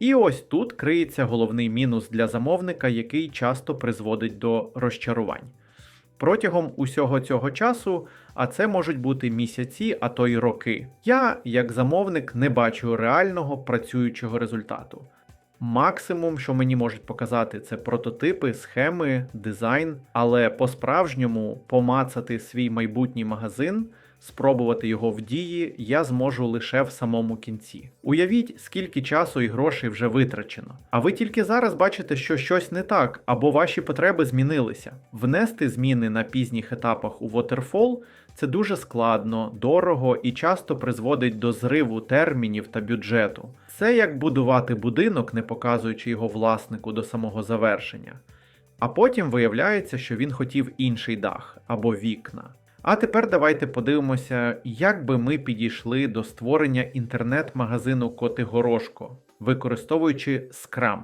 І ось тут криється головний мінус для замовника, який часто призводить до розчарувань. Протягом усього цього часу, а це можуть бути місяці, а то й роки. Я, як замовник, не бачу реального працюючого результату. Максимум, що мені можуть показати, це прототипи, схеми, дизайн, але по-справжньому помацати свій майбутній магазин, спробувати його в дії я зможу лише в самому кінці. Уявіть, скільки часу і грошей вже витрачено. А ви тільки зараз бачите, що щось не так, або ваші потреби змінилися. Внести зміни на пізніх етапах у Waterfall це дуже складно, дорого і часто призводить до зриву термінів та бюджету. Це як будувати будинок, не показуючи його власнику до самого завершення. А потім виявляється, що він хотів інший дах або вікна. А тепер давайте подивимося, як би ми підійшли до створення інтернет-магазину Коти Горошко, використовуючи Scrum.